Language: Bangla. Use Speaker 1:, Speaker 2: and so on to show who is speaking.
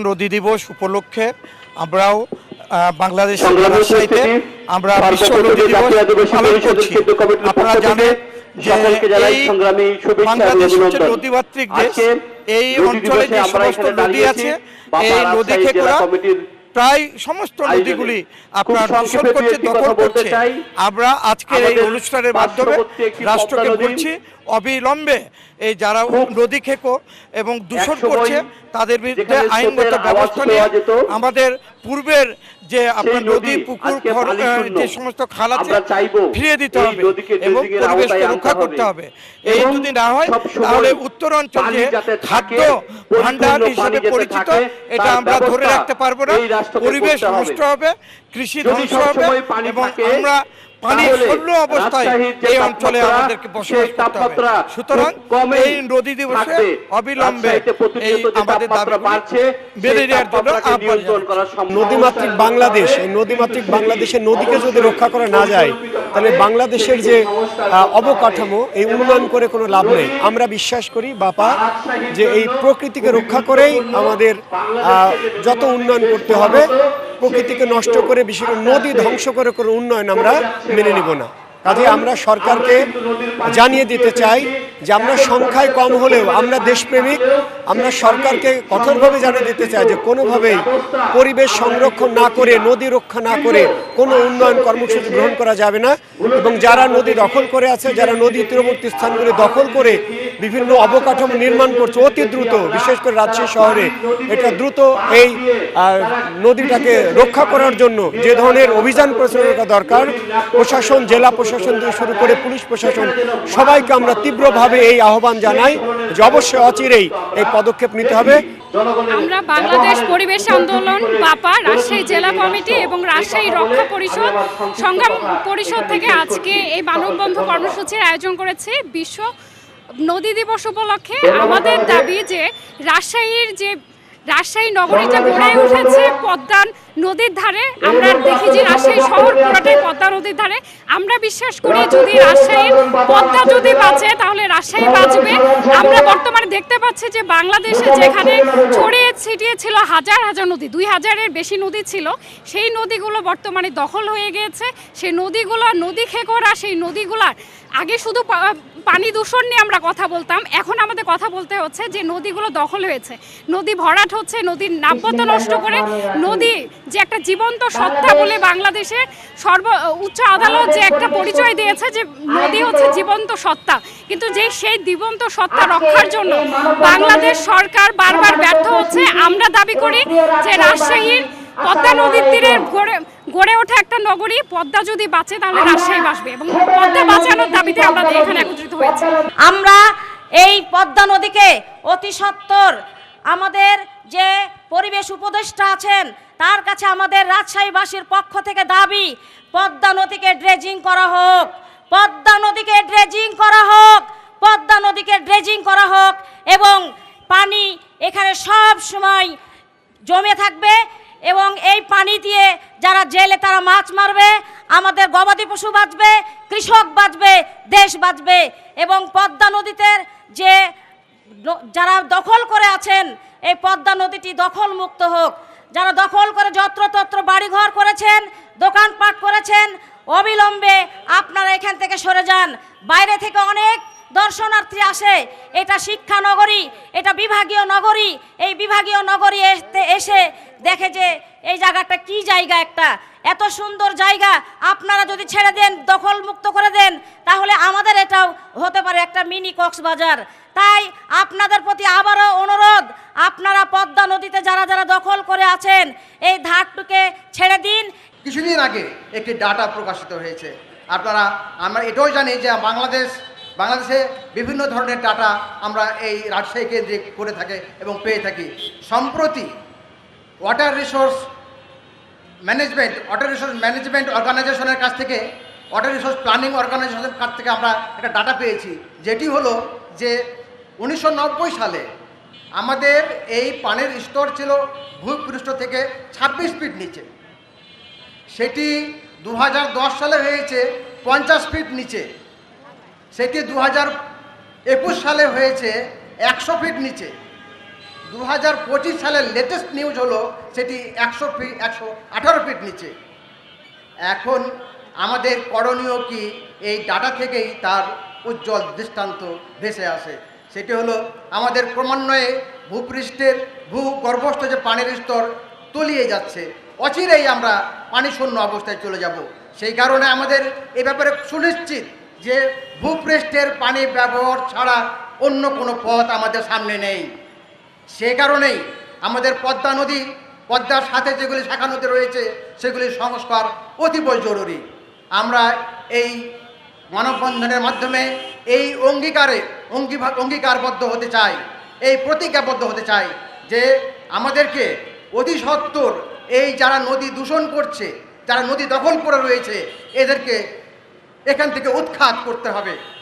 Speaker 1: নদী দিবস উপলক্ষে আমরাও আহ, বাংলাদেশের রাজশাহীতে আমরা বিশ্ব নদী দিবস পালন করছি। আপনারা জানেন যে এই বাংলাদেশ হচ্ছে। নদীমাতৃক দেশ। এই অঞ্চলে যে সমস্ত নদী আছে এই নদী খেকোরা প্রায় সমস্ত নদীগুলি আপনার দূষণ করছে দখল
Speaker 2: বলতে
Speaker 1: করছে। আমরা আজকের এই অনুষ্ঠানের মাধ্যমে রাষ্ট্রকে বলছি অবিলম্বে এই যারা নদী খেকো এবং দূষণ করছে তাদের বিরুদ্ধে আইনগত ব্যবস্থা
Speaker 2: নেওয়া
Speaker 1: নিয়ে আমাদের পূর্বের যে আপনার
Speaker 2: নদী
Speaker 1: পুকুর। যে সমস্ত খাল আছে ফিরিয়ে দিতে হবে এবং পরিবেশকে রক্ষা করতে
Speaker 2: হবে।
Speaker 1: হবে এই যদি না হয় তাহলে উত্তর
Speaker 2: অঞ্চল
Speaker 1: যে খাদ্য ভান্ডার হিসেবে পরিচিত এটা আমরা ধরে রাখতে পারব না পরিবেশ নষ্ট হবে কৃষি ধ্বংস হবে এবং আমরা পানি শূন্য অবস্থায় এই অঞ্চলে আমাদেরকে বসবাস করতে হবে। সুতরাং এই নদী দিবসে অবিলম্বে এই আমাদের জন্য।
Speaker 3: নদীমাতৃক বাংলাদেশ এই নদীমাতৃক বাংলাদেশের নদীকে যদি রক্ষা করা না যায় তাহলে বাংলাদেশের যে আহ, অবকাঠামো এই উন্নয়ন করে কোনো লাভ নেই। আমরা বিশ্বাস করি বাপা যে এই প্রকৃতিকে রক্ষা করেই আমাদের আহ, যত উন্নয়ন করতে হবে। প্রকৃতিকে নষ্ট করে বিশেষ নদী ধ্বংস করে কোনো উন্নয়ন আমরা মেনে নিব না। কাজে আমরা সরকারকে জানিয়ে দিতে চাই যে আমরা সংখ্যায় কম হলেও আমরা দেশপ্রেমিক, আমরা সরকারকে কঠোরভাবে জানিয়ে দিতে চাই যে কোনোভাবেই পরিবেশ সংরক্ষণ না করে, নদী রক্ষা না করে কোনো উন্নয়ন কর্মসূচি গ্রহণ করা যাবে না। এবং যারা নদী দখল করে আছে, যারা নদী তীরবর্তী স্থানগুলি দখল করে বিভিন্ন অবকাঠামো নির্মাণ করছে, অতি দ্রুত, বিশেষ করে রাজশাহী শহরে, এটা দ্রুত এই নদীটাকে রক্ষা করার জন্য যে ধরনের অভিযান পরিচালনা করা দরকার। প্রশাসন, জেলা প্রশাসন থেকে শুরু করে পুলিশ প্রশাসন, সবাইকে আমরা তীব্রভাবে এই আহ্বান জানাই যে অবশ্যই অচিরেই এই পদক্ষেপ নিতে হবে।
Speaker 4: আমরা বাংলাদেশ পরিবেশ আন্দোলন, বাপা, রাজশাহী জেলা কমিটি এবং রাজশাহী রক্ষা পরিষদ, সংগ্রাম পরিষদ থেকে আজকে এই মানববন্ধ কর্মসূচির আয়োজন করেছে বিশ্ব নদী দিবস উপলক্ষে। আমাদের দাবি যে রাজশাহীর যে, রাজশাহী নগরীটা গড়ে উঠেছে পদ্মা নদীর ধারে, আমরা দেখি যে রাজশাহী শহর পুরোটাই পদ্মা নদীর ধারে। আমরা বিশ্বাস করি যদি রাজশাহীর পদ্মা যদি বাঁচে, তাহলে রাজশাহী বাঁচবে। আমরা বর্তমানে দেখতে পাচ্ছি যে বাংলাদেশে যেখানে ছড়িয়ে ছিটিয়ে ছিল হাজার হাজার নদী, দুই হাজারের বেশি নদী ছিল, সেই নদীগুলো বর্তমানে দখল হয়ে গিয়েছে। সেই নদীগুলো নদী খেকোরা, সেই নদীগুলার আগে শুধু পানি দূষণ নিয়ে আমরা কথা বলতাম, এখন আমাদের কথা বলতে হচ্ছে যে নদীগুলো দখল হয়েছে। নদী ভরাট হচ্ছে, নদীর নাব্যতা নষ্ট করে নদী যে একটা জীবন্ত সত্তা বলে বাংলাদেশে সর্ব উচ্চ আদালত যে একটা পরিচয় দিয়েছে যে নদী হচ্ছে জীবন্ত সত্তা। কিন্তু যে সেই জীবন্ত সত্তা রক্ষার জন্য বাংলাদেশ সরকার বারবার ব্যর্থ হচ্ছে। আমরা দাবি করি যে রাজশাহীর পদ্মা নদীর তীরে গড়ে গড়ে ওঠা একটা নগরী। পদ্মা যদি বাঁচে তাহলে রাজশাহী বাঁচবে এবং পদ্মা বাঁচানোর দাবিতে আমরা এখানে একত্রিত হয়েছি।
Speaker 5: আমরা এই পদ্মা নদীকে অতি সত্বর আমাদের যে পরিবেশ উপদেষ্টা আছেন তার কাছে আমাদের রাজশাহীবাসীর পক্ষ থেকে দাবি, পদ্মা নদীকে ড্রেজিং করা হোক। পদ্মা নদীকে ড্রেজিং করা হোক। পদ্মা নদীকে ড্রেজিং করা হোক এবং পানি এখানে সব সময় জমে থাকবে এবং এই পানি দিয়ে যারা জেলে তারা মাছ মারবে, আমাদের গবাদি পশু বাঁচবে, কৃষক বাঁচবে, দেশ বাঁচবে এবং পদ্মা নদীতে যে যারা দখল করে আছেন, এই পদ্মা নদীটি দখল মুক্ত হোক। যারা দখল করে যত্রতত্র বাড়িঘর করেছেন, দোকানপাট করেছেন, অবিলম্বে আপনারা এখান থেকে সরে যান। বাইরে থেকে অনেক দর্শনার্থী আসে। এটা শিক্ষা নগরী, এটা বিভাগীয় নগরী। এই বিভাগীয় নগরী এসে দেখে যে এই জায়গাটা কি জায়গা একটা। এত সুন্দর জায়গা। আপনারা যদি ছেড়ে দেন দখল মুক্ত করে দেন, তাহলে আমাদের এটাও হতে পারে একটা মিনি কক্সবাজার। তাই আপনাদের প্রতি আবারও অনুরোধ, আপনারা পদ্মা নদীতে যারা যারা দখল করে আছেন, এই ধারটুকে ছেড়ে দিন।
Speaker 6: কিছুদিন আগে একটি ডাটা প্রকাশিত হয়েছে। আপনারা আমরা এটাও জানি যে বাংলাদেশ বাংলাদেশে বিভিন্ন ধরনের ডাটা আমরা এই রাজশাহী কেন্দ্রে করে থাকে এবং পেয়ে থাকি। সম্প্রতি water resource management water resource management অর্গানাইজেশনের কাছ থেকে ওয়াটার রিসোর্স প্ল্যানিং অর্গানাইজেশনের কাছ থেকে আমরা একটা ডাটা পেয়েছি, যেটি হলো যে উনিশশো নব্বই সালে আমাদের এই পানির স্তর ছিল ভূপৃষ্ঠ থেকে ছাব্বিশ ফিট নিচে। সেটি দু হাজার দশ সালে হয়েছে পঞ্চাশ ফিট নিচে। সেটি দু একুশ সালে হয়েছে? একশো ফিট নিচে। দু হাজার পঁচিশ সালের লেটেস্ট নিউজ হলো সেটি একশো ফিট, একশো আঠারো ফিট নিচে। এখন আমাদের করণীয় কি? এই ডাটা থেকেই তার উজ্জ্বল দৃষ্টান্ত ভেসে আসে। সেটি হলো আমাদের ক্রমান্বয়ে ভূপৃষ্ঠের ভূগর্ভস্থ যে পানির স্তর তলিয়ে যাচ্ছে, অচিরেই আমরা পানি শূন্য অবস্থায় চলে যাব। সেই কারণে আমাদের এ ব্যাপারে সুনিশ্চিত যে ভূপৃষ্ঠের পানি ব্যবহার ছাড়া অন্য কোনো পথ আমাদের সামনে নেই। সে কারণেই আমাদের পদ্মা নদী, পদ্মার সাথে যেগুলি শাখা নদী রয়েছে সেগুলির সংস্কার অতীব জরুরি। আমরা এই মানববন্ধনের মাধ্যমে এই অঙ্গীকারে অঙ্গীকারবদ্ধ হতে চাই, এই প্রতিজ্ঞাবদ্ধ হতে চাই যে আমাদেরকে অতি সত্বর এই যারা নদী দূষণ করছে, যারা নদী দখল করে রয়েছে, এদেরকে এখান থেকে উৎখাত করতে হবে।